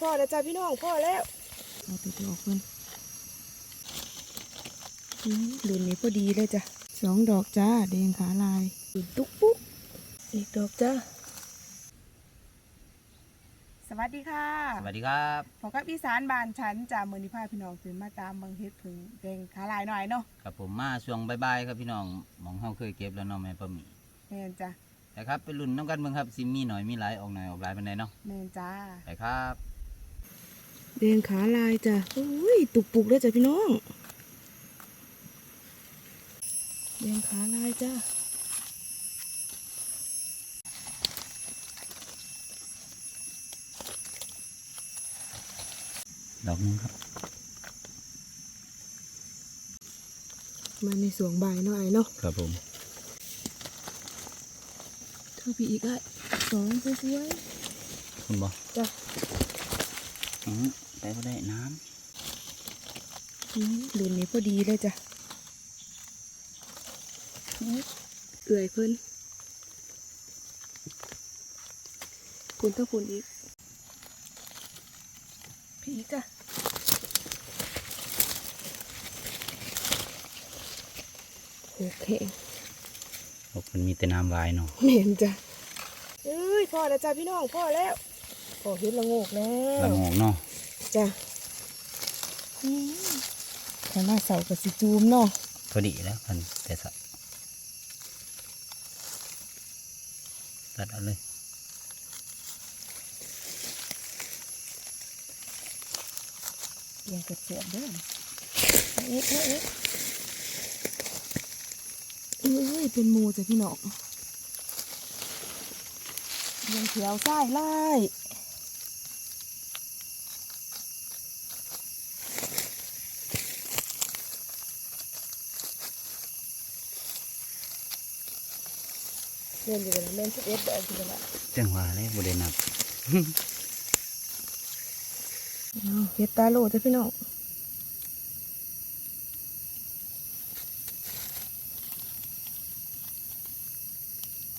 พอแล้วจ้าพี่น้องพอแล้วเอาตัวดอกมันอืมเดือนนี้พอดีเลยจ้ะสองดอกจ้าแดงขาลายตุ๊กปุ๊กอีกดอกจ้าสวัสดีค่ะ สวัสดีครับพอกับอีสานบ้านฉันจ่ามือนิพาพี่น้องขึ้นมาตามเบังเฮ็ดผึ่งแดงขาลายหน่อยเนาะกับผมมาช่วงบ่ายๆครับพี่น้องหมองห้องเคยเก็บแล้วเนาะแม่ปะหมีแม่นจ้ะแต่ครับไปรุ่นน้ำกันเบิ่งครับซิมีหน่อยมีหลายออกหน่อยออกหลายปานใดเนาะแม่นจ้าไปครับ แดงขาลายจ้ะอุ้ยตุกปุกเลยจ้ะพี่น้อง แดงขาลายจ้ะดอกหนึงครับ มาในสวงบ่ายหน่อยเนาะ ครับผมเท่าพี่อีกอะสองสวยคุณบ่ๆจ้ะอือ ไปบ่ได้น้อืมเดือนนี้พอดีเลยจ้ะเอื่อยเพิ่นคุณถ้าคุณอีกพี่อีกอะโอเคำบอกมันมีแต่น้ำลายเนาะเหม็นจ้ะเอ้ยพอแล้วจ้ะพี่น้องพอแล้วพอเห็นละโงกแล้ละวงอกเนาะ จ้ะอืมข้างหน้าเสากับสิจูมเนาะพอดีแล้วกันแต่สัตัดเอาเลยยังเกิดเสียบเด้อเอ๊ะเอ๊ะเอ๊ะเอ้ยเป็นหมูจ้ะพี่น้องยังเขียวไส้ไล่ เล่นอยู่บนเล่นสิบเอ็ดเดือนอยู่บนละจังหวะเลยบ่ได้นับเอาเฮ็ดตาโลจ้ะพี่น้อง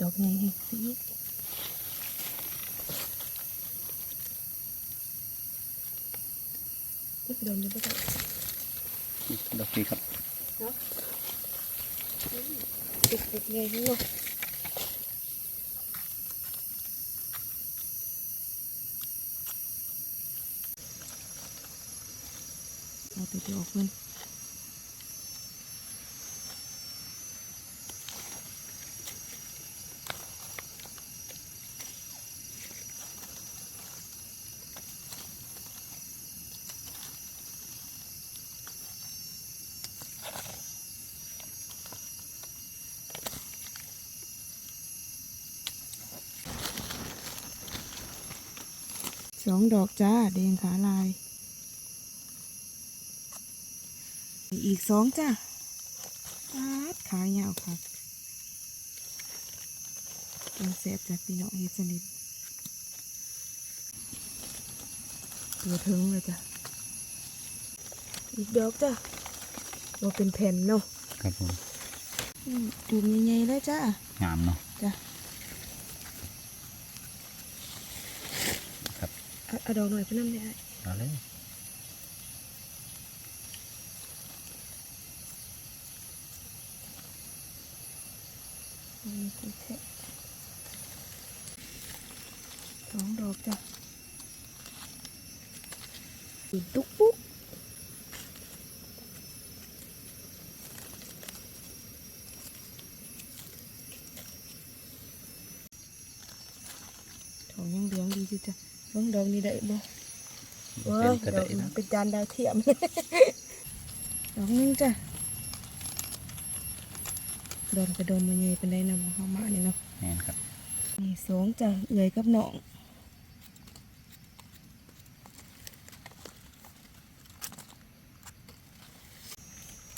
ดอกไงสิอุ๊ยโดนอยังไงดอกนี้ครับติดติดไงพี่น้องเอาตัว ดอกมันสองดอกจ้าแดงขาลาย อีกสองจ้าปาดขายาวค่ะยังแสบจากพี่น้องเฮ็ดสนิทตัวถึงเลยจ้ะ อีกดอกจ้ะเราเป็นแผ่นเนาะ ครับผมอืมจุ่มใหญ่ๆเลยจ้างามเนาะ จ้ะ ครับเอาเอาดอกหน่อยเพื่อนำได้เอาเลย อืมโอเค สองดอกจ้ะอีกตุ๊กปุ๊กทองยังเหลืองดีอยู่จ้ะเบิ่งดอกนี้ได้บ่บ่ว้าเป็นวกระดไดอกนะเป็นจานดาวเทียมดอกนึงจ้ะโดนกระโดนมาเงยเป็นได้นำเข้ามานี่เนาะ แม่นครับ นี่ สองจ้ะเอื่อยกับน้อง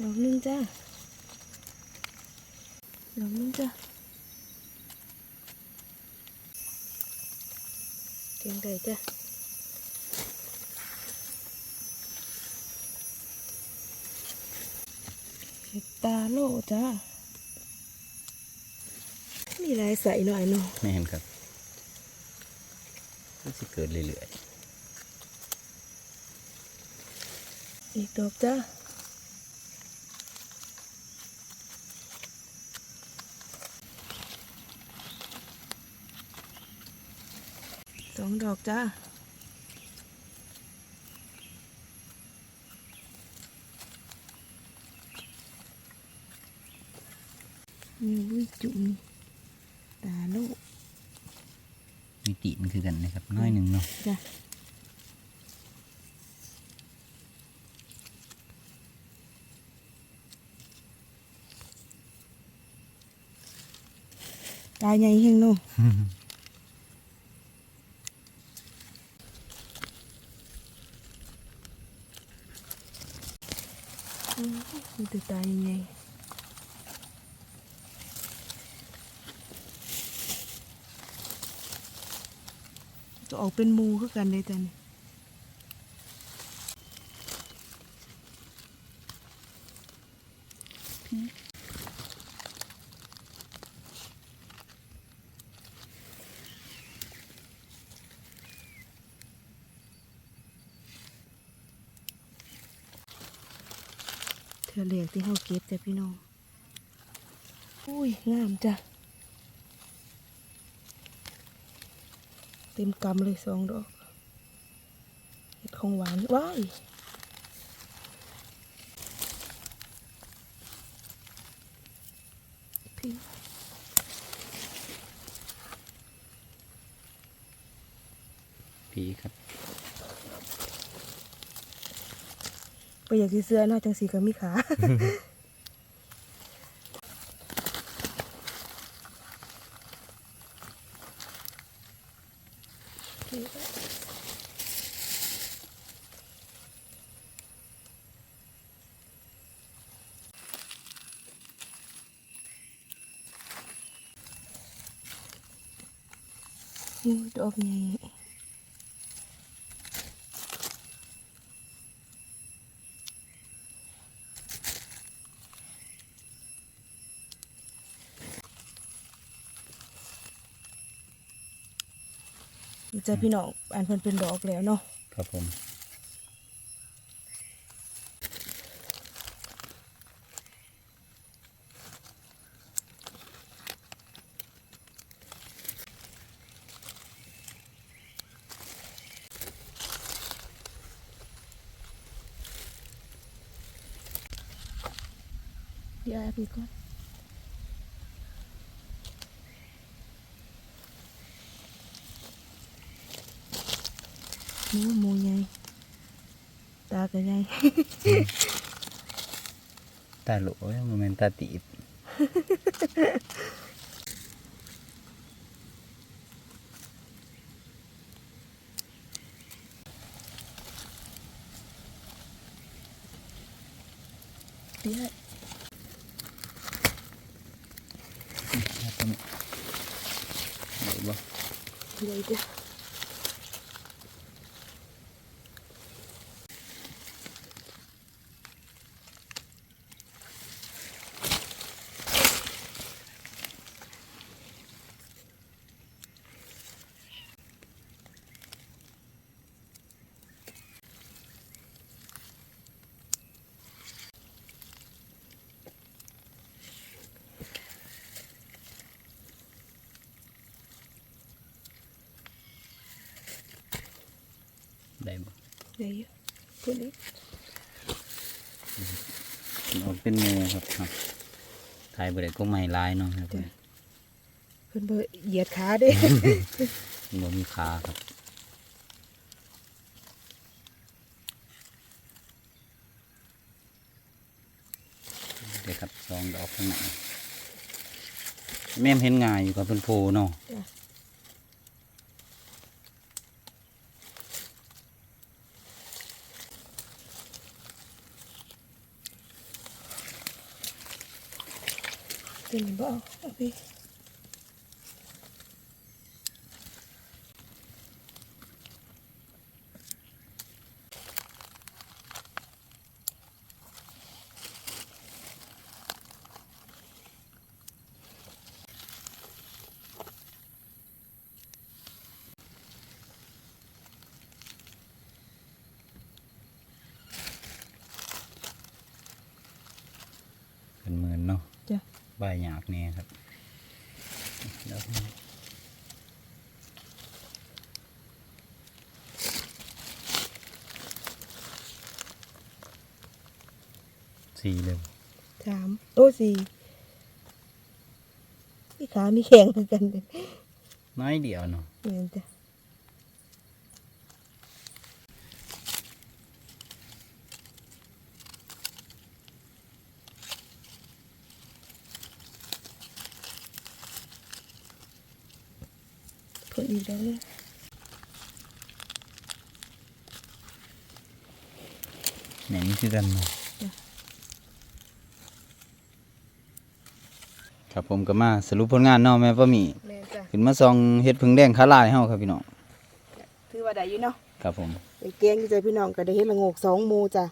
ดอกนึงจ้ะดอกนึงจ้ะเก่งได้จ้ะเห็ดตาโลจ้ามี ลายใสหน่อยเนาะม่นครับมันจะเกิดเรื่อยๆอีกดอกจ้าสองดอกจ้า บน้อยหนึ่งเนาะจ้ะตาใหญ่เฮงเนู่มีแต่ตาใหญ่ จะออกเป็นมูคือกันเลยแต่นี่เธอเลียกที่เขาเก็บจ้ะพี่น้อง อุ้ย งามจ้ะ ต็มกำเลยสองดอกเห็ดของหวานว้ายพี่ผีครับไปอยากสีเสื้อเนาะจังสีก็มีขา อู้ดอกในี่จ้ะพี่น้องอันเพิ่นเป็นดอกแล้วเนาะครับผมเดี๋ยวเอาไปก่อน หมูหมูใหญ่ตาก็ใหญ่ตาโหลโมเมนตาตีบ เดี๋ยว ครับผมเดี๋ยวบ่ เดี๋ยวเดี๋ยว ได้บ่ เดี๋ยวอยู่คนนี้เอาเป็นหมูครับครับถ่ายบ่ได้ก็ไม่ลายเนาะครับเพิ่นเบอเหยียดขาเด้บ่มีขาครับเดี๋ยวครับสองดอกข้างหน้าแม่มเห็นง่ายอยู่กับเพิ่นโพเนาะ จ้ะเใบหยากเนี่ยครับดอกนี้สี่เลยสามโอ้สี่พี่ขามีแข็งเหมือนกันเลยน้อยเดียวเนาะเหมือนจ้ะ ผลอีกแล้วเนี่ยแหน่นี่คือกันเนาะครับผมก็มาสรุปผลงานเนาะแม่ป้าหมีแม่นจ้ะขึ้นมาซองเฮ็ดพึ่งแดงขาลายเฮาครับพี่น้องถือว่าได้อยู่เนาะครับผมเป็นเกียงที่ใจพี่น้องก็ได้เห็ดละโงกสองหมูจ้ะ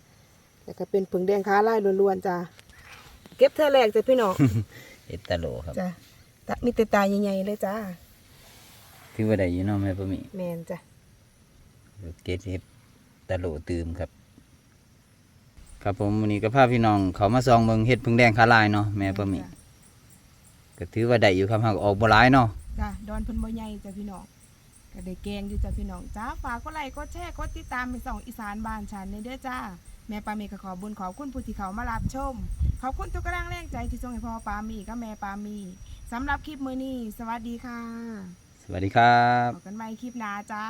แล้วก็เป็นผึ่งแดงค้าลายล้วนๆจ้ะเก็บเท่าแรกจ้ะพี่น้องเอ็ดตาโลครับจ้ะตะมีแต่ตาใหญ่ๆเลยจ้า ถือว่าได้อยู่เนาะแม่ป้าหมีแมนจ้ะเกตเฮ็ดตาโลตืมครับ ครับผมวันนี้ก็พาพี่น้องเขามาซองเบิ่งเฮ็ดพึ่งแดงขาลายเนาะแม่ป้าหมีก็ถือว่าได้อยู่ครับหากออกบ่หลายเนาะจ้ะดอนเพิ่นบ่ใหญ่จ้ะพี่น้องก็ได้แกงอยู่จ้ะพี่น้องจ้าฝากกดไลค์กดแชร์กดติดตามเป็นสองอีสานบ้านฉันในเด้อจ้าแม่ปามีก็ขอบุญขอบคุณผู้ที่เขามารับชม ขอบคุณทุกกำลังแรงใจที่ส่งให้พ่อปามีกับแม่ปามีสำหรับคลิปมื้อนี้ สวัสดีค่ะ สวัสดีครับ พบกันใหม่คลิปหน้าจ้า